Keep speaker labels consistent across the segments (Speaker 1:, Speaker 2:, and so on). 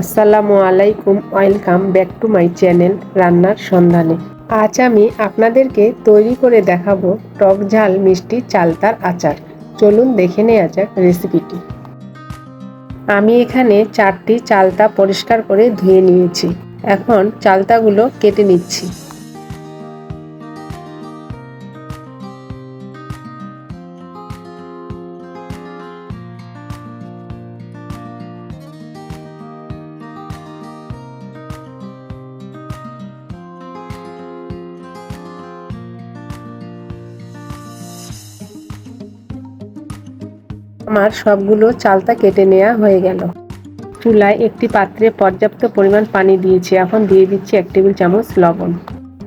Speaker 1: আসসালামু আলাইকুম, welcome back to my channel রান্নার সন্ধানে। আজ আমি আপনাদেরকে তৈরি করে দেখাবো টক ঝাল মিষ্টি চালতার আচার। চলুন দেখে নেওয়া যাক রেসিপিটি। আমি এখানে চারটি চালতা পরিষ্কার করে ধুয়ে নিয়েছি। এখন চালতাগুলো কেটে নিচ্ছি। আমার সবগুলো চালতা কেটে নেওয়া হয়ে গেল। চুলায় একটি পাত্রে পর্যাপ্ত পরিমাণ পানি দিয়েছি। এখন দিয়ে দিচ্ছি এক টেবিল চামচ লবণ।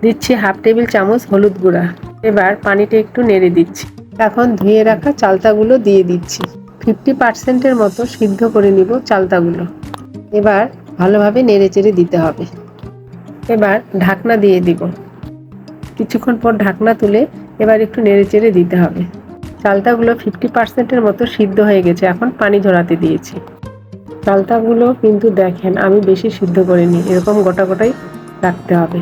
Speaker 1: দিচ্ছি হাফ টেবিল চামচ হলুদ গুঁড়া। এবার পানিটা একটু নেড়ে দিচ্ছি। এখন ধুয়ে রাখা চালতাগুলো দিয়ে দিচ্ছি। ফিফটি পার্সেন্টের মতো সিদ্ধ করে নিব চালতাগুলো। এবার ভালোভাবে নেড়ে চেড়ে দিতে হবে। এবার ঢাকনা দিয়ে দিব। কিছুক্ষণ পর ঢাকনা তুলে এবার একটু নেড়ে চেড়ে দিতে হবে। চালতাগুলো ফিফটি পার্সেন্টের মতো সিদ্ধ হয়ে গেছে, এখন পানি ঝরাতে দিয়েছি। চালতাগুলো কিন্তু দেখেন, আমি বেশি সিদ্ধ করিনি, এরকম গোটা গোটাই রাখতে হবে।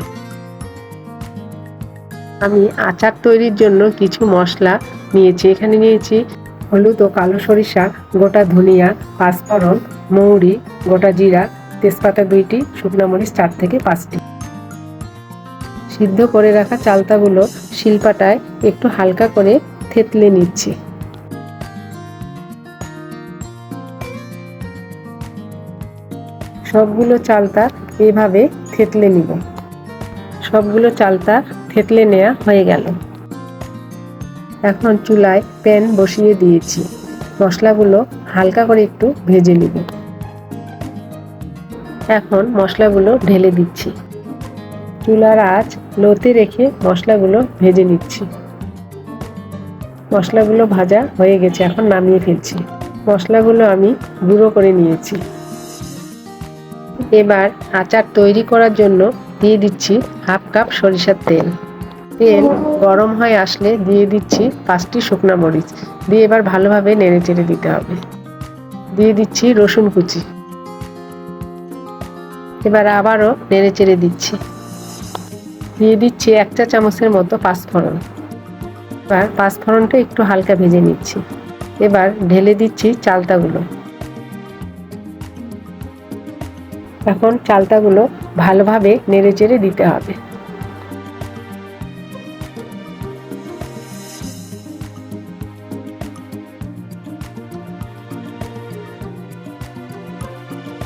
Speaker 1: আমি আচার তৈরির জন্য কিছু মশলা নিয়েছি, এখানে নিয়েছি হলুদ ও কালো সরিষা, গোটা ধনিয়া, পাঁচফোড়ন, মৌরি, গোটা জিরা, তেজপাতা দুইটি, শুকনো মরিচ চার থেকে পাঁচটি। সিদ্ধ করে রাখা চালতাগুলো শিলপাটায় একটু হালকা করে থেতলে নিচ্ছি। সবগুলো চালতা এভাবে থেতলে নিব। সবগুলো চালতা থেতলে নেওয়া হয়ে গেল। এখন চুলায় প্যান বসিয়ে দিয়েছি। মশলাগুলো হালকা করে একটু ভেজে নিব। এখন মশলাগুলো ঢেলে দিচ্ছি। চুলার আঁচ লোতে রেখে মশলাগুলো ভেজে নিচ্ছি। মশলাগুলো ভাজা হয়ে গেছে, এখন নামিয়ে ফেলছি। মশলাগুলো আমি গুঁড়ো করে নিয়েছি। এবার আচার তৈরি করার জন্য দিয়ে দিচ্ছি হাফ কাপ সরিষার তেল। তেল গরম হয়ে আসলে দিয়ে দিচ্ছি পাঁচটি শুকনো মরিচ। দিয়ে এবার ভালোভাবে নেড়ে চেড়ে দিতে হবে। দিয়ে দিচ্ছি রসুন কুচি। এবার আবারও নেড়ে চেড়ে দিচ্ছি। দিয়ে দিচ্ছি এক চা চামচের মতো পাঁচফোড়ন। এবার পাঁচফোড়নটা একটু হালকা ভেজে নিচ্ছি। এবার ঢেলে দিচ্ছি চালতাগুলো। এখন চালতাগুলো ভালোভাবে নেড়ে চেড়ে দিতে হবে।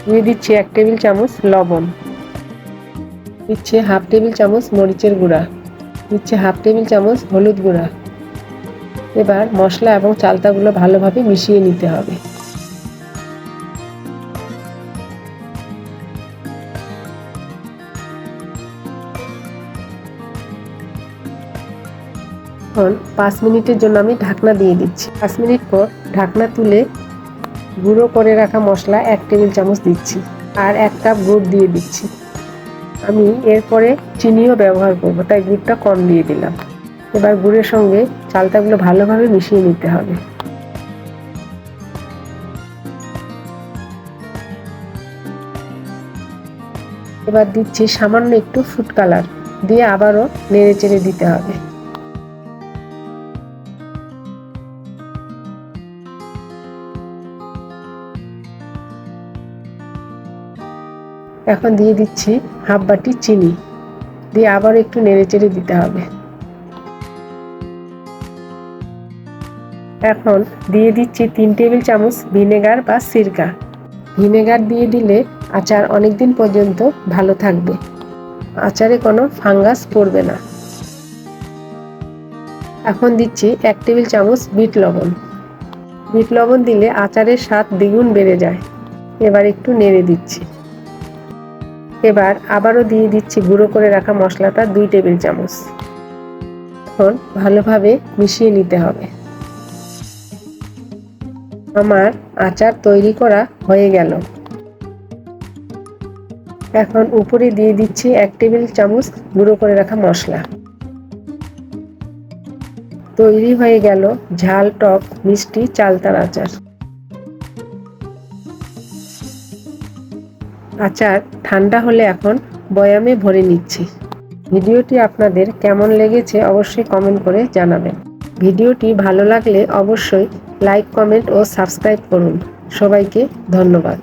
Speaker 1: দিয়ে দিচ্ছি এক টেবিল চামচ লবণ। দিচ্ছি হাফ টেবিল চামচ মরিচের গুঁড়া। দিচ্ছি হাফ টেবিল চামচ হলুদ গুঁড়া। এবার মশলা এবং চালতাগুলো ভালোভাবে মিশিয়ে নিতে হবে। এখন পাঁচ মিনিটের জন্য আমি ঢাকনা দিয়ে দিচ্ছি। পাঁচ মিনিট পর ঢাকনা তুলে গুঁড়ো করে রাখা মশলা এক টেবিল চামচ দিচ্ছি আর এক কাপ গুড় দিয়ে দিচ্ছি। আমি এরপরে চিনিও ব্যবহার করব, তাই গুড়টা কম দিয়ে দিলাম। এবার গুড়ের সঙ্গে চালতাগুলো ভালোভাবে মিশিয়ে নিতে হবে। এবার দিচ্ছি সামান্য একটু ফুড কালার দিয়ে আবারও নেড়ে চেড়ে দিতে হবে। এখন দিয়ে দিচ্ছি হাফ বাটি চিনি। দিয়ে আবার একটু নেড়ে চেড়ে দিতে হবে। এখন দিয়ে দিচ্ছি তিন টেবিল চামচ ভিনেগার বা সিরকা। ভিনেগার দিয়ে দিলে আচার অনেক দিন পর্যন্ত ভালো থাকবে। আচারে কোনো ফাঙ্গাস পড়বে না। এখন দিচ্ছি এক টেবিল চামচ বিট লবণ। বিট লবণ দিলে আচারের স্বাদ দ্বিগুণ বেড়ে যায়। এবার একটু নেড়ে দিচ্ছি। এবার আবারও দিয়ে দিচ্ছি গুঁড়ো করে রাখা মশলাটা দুই টেবিল চামচ। এখন ভালোভাবে মিশিয়ে নিতে হবে। আমার আচার তৈরি করা হয়ে গেল। এখন উপরে দিয়ে দিচ্ছি এক টেবিল চামচ গুঁড়ো করে রাখা মশলা। তৈরি হয়ে গেল ঝাল টক মিষ্টি চালতার আচার। আচার ঠান্ডা হলে এখন বয়ামে ভরে নিচ্ছি। ভিডিওটি আপনাদের কেমন লেগেছে অবশ্যই কমেন্ট করে জানাবেন। ভিডিওটি ভালো লাগলে অবশ্যই লাইক কমেন্ট ও সাবস্ক্রাইব করুন। সবাইকে ধন্যবাদ।